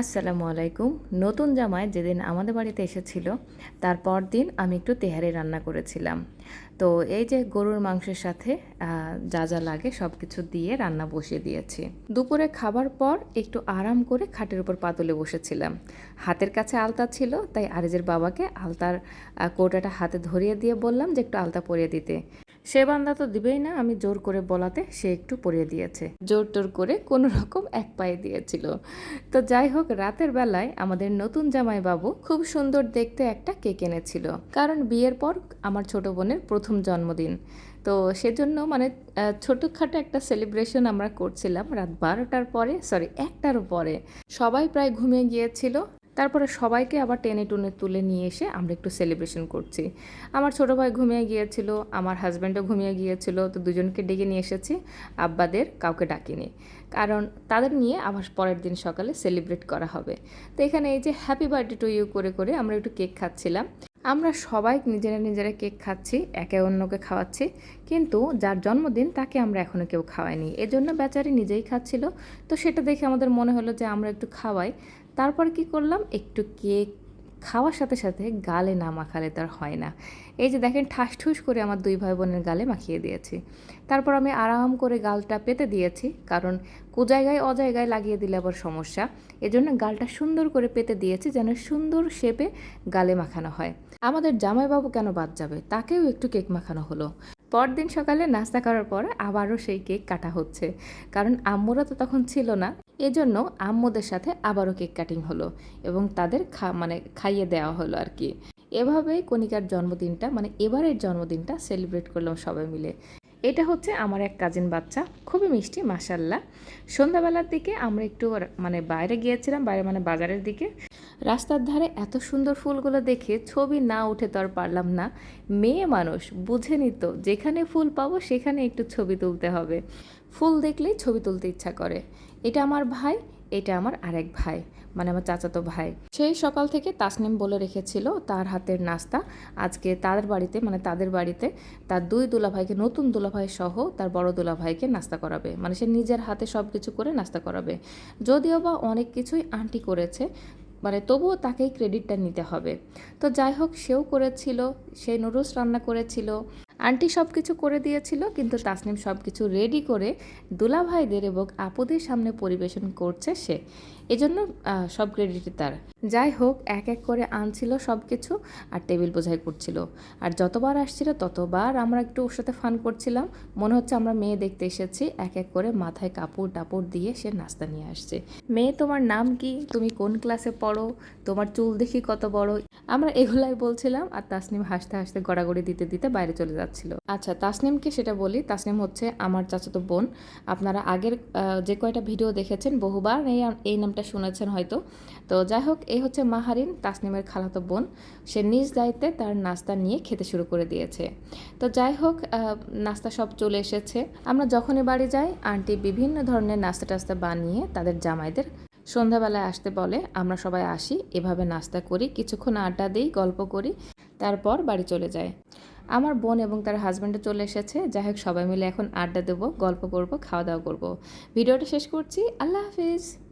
আসসালামু আলাইকুম। নতুন জামাই যেদিন আমাদের বাড়িতে এসেছিল তারপর দিন আমি একটু তেহারি রান্না করেছিলাম। তো এই যে গরুর মাংসের সাথে যা যা লাগে সব কিছু দিয়ে রান্না বসিয়ে দিয়েছি। দুপুরে খাবার পর একটু আরাম করে খাটের উপর পাতলে বসেছিলাম। হাতের কাছে আলতা ছিল, তাই আরিজের বাবাকে আলতার কোটাটা হাতে ধরিয়ে দিয়ে বললাম যে একটু আলতা পরিয়ে দিতে। সে বান্দা তো দিবেই না, আমি জোর করে বলাতে সে একটু পরিয়ে দিয়েছে। জোর টোর করে কোনো রকম এক পায়ে দিয়েছিল। তো যাই হোক, রাতের বেলায় আমাদের নতুন জামাই বাবু খুব সুন্দর দেখতে একটা কেক এনেছিল। কারণ বিয়ের পর আমার ছোট বোনের প্রথম জন্মদিন। তো সেজন্য মানে ছোটোখাটো একটা সেলিব্রেশন আমরা করছিলাম রাত বারোটার পরে সরি একটার পরে। সবাই প্রায় ঘুমিয়ে গিয়েছিল। তারপরে সবাইকে আবার টেনে টুনে তুলে নিয়ে এসে আমরা একটু সেলিব্রেশন করছি। আমার ছোট ভাই ঘুমিয়ে গিয়েছিল, আমার হাজব্যান্ডও ঘুমিয়ে গিয়েছিল, তো দুজনকে ডেকে নিয়ে এসেছি। আব্বাদের কাউকে ডাকিনি, কারণ তাদের নিয়ে আবার পরের দিন সকালে সেলিব্রেট করা হবে। তো এখানে এই যে হ্যাপি বার্থডে টু ইউ করে করে আমরা একটু কেক খাচ্ছিলাম। আমরা সবাই নিজেরা নিজেরা কেক খাচ্ছি, একে অন্যকে খাওয়াচ্ছি, কিন্তু যার জন্মদিন তাকে আমরা এখনও কেউ খাওয়াইনি। এজন্য বেচারি নিজেই খাচ্ছিল। তো সেটা দেখে আমাদের মনে হলো যে আমরা একটু খাওয়াই। তারপর কি করলাম? একটু কেক খাওয়ার সাথে সাথে গালে না মাখালে তার হয় না। এই যে দেখেন ঠাস ঠুস করে আমার দুই ভাই বোনের গালে মাখিয়ে দিয়েছি। তারপর আমি আরাম করে গালটা পেতে দিয়েছি, কারণ কু জায়গায় অজায়গায় লাগিয়ে দিলে আবার সমস্যা। এজন্য গালটা সুন্দর করে পেতে দিয়েছি যেন সুন্দর শেপে গালে মাখানো হয়। আমাদের জামাইবাবু কেন বাদ যাবে? তাকেও একটু কেক মাখানো হলো। পরদিন সকালে নাস্তা করার পর আবারও সেই কেক কাটা হচ্ছে। কারণ আম্মুরা তো তখন ছিল না। এজন্য আম্মুদের সাথে আবারও কেক কাটিং হলো এবং তাদের খা মানে খাইয়ে দেওয়া হলো আর কি। এভাবেই কণিকার জন্মদিনটা মানে এবারের জন্মদিনটা সেলিব্রেট করলাম সবাই মিলে। এটা হচ্ছে আমার এক কাজিন বাচ্চা, খুবই মিষ্টি মাসাল্লাহ সন্ধ্যাবেলার দিকে আমরা একটু মানে বাইরে গিয়েছিলাম, বাইরে মানে বাজারের দিকে। রাস্তার ধারে এত সুন্দর ফুলগুলো দেখে ছবি না উঠে তো আর পারলাম না। মেয়ে মানুষ, বুঝে নিত, যেখানে ফুল পাবো সেখানে একটু ছবি তুলতে হবে। ফুল দেখলেই ছবি তুলতে ইচ্ছা করে। এটা আমার ভাই, এটা আমার আরেক ভাই মানে আমার চাচাতো ভাই। সেই সকাল থেকে তাসনিম বলে রেখেছিল তার হাতের নাস্তা। আজকে তাদের বাড়িতে মানে তাদের বাড়িতে তার দুই দুলাভাইকে, নতুন দুলাভাই সহ তার বড় দুলাভাইকে নাস্তা করাবে। মানে সে নিজের হাতে সব কিছু করে নাস্তা করাবে। যদিও বা অনেক কিছুই আন্টি করেছে মানে তবুও তাকেই ক্রেডিটটা নিতে হবে। তো যাই হোক, সেও করেছিল, সে নুডলস রান্না করেছিল। আন্টি সব কিছু করে দিয়েছিল, কিন্তু তাসনিম সব কিছু রেডি করে দুলাভাইদের এবং আপুদের সামনে পরিবেশন করছে সে। এজন্য সব ক্রেডিট তার। যাই হোক, এক এক করে আনছিল সব কিছু আর টেবিল বোঝাই করছিল। আর যতবার আসছিল, ততবার আমরা একটু ওর সাথে ফান করছিলাম। মনে হচ্ছে আমরা মেয়ে দেখতে এসেছি। এক এক করে মাথায় কাপড় টাপড় দিয়ে সে নাস্তা নিয়ে আসছে। মেয়ে, তোমার নাম কি? তুমি কোন ক্লাসে পড়ো? তোমার চুল দেখি কত বড়? আমরা এগুলাই বলছিলাম আর তাসনিম হাসতে হাসতে গড়াগড়ি দিতে দিতে বাইরে চলে যাচ্ছিল। আচ্ছা তাসনিমকে সেটা বলি। তাসনিম হচ্ছে আমার চাচাতো বোন। আপনারা আগের যে কয়টা ভিডিও দেখেছেন, বহুবার এই এই নামটা শুনেছেন হয়তো। তো যাই হোক এই হচ্ছে মাহারিন, তাসনিমের খালাতো বোন। সে নিজ দায়িত্বে তার নাস্তা নিয়ে খেতে শুরু করে দিয়েছে। তো যাই হোক নাস্তা সব চলে এসেছে। আমরা যখনই বাড়ি যাই, আন্টি বিভিন্ন ধরনের নাস্তা টাস্তা বানিয়ে তাদের জামাইদের সন্ধ্যাবেলায় আসতে বলে, আমরা সবাই আসি, এভাবে নাস্তা করি, কিছুক্ষণ আড্ডা দিই, গল্প করি, তারপর বাড়ি চলে যায়। আমার বোন এবং তার হাজব্যান্ডও চলে এসেছে। যাই হোক সবাই মিলে এখন আড্ডা দেবো, গল্প করব খাওয়া দাওয়া করব। ভিডিওটা শেষ করছি। আল্লাহ হাফিজ।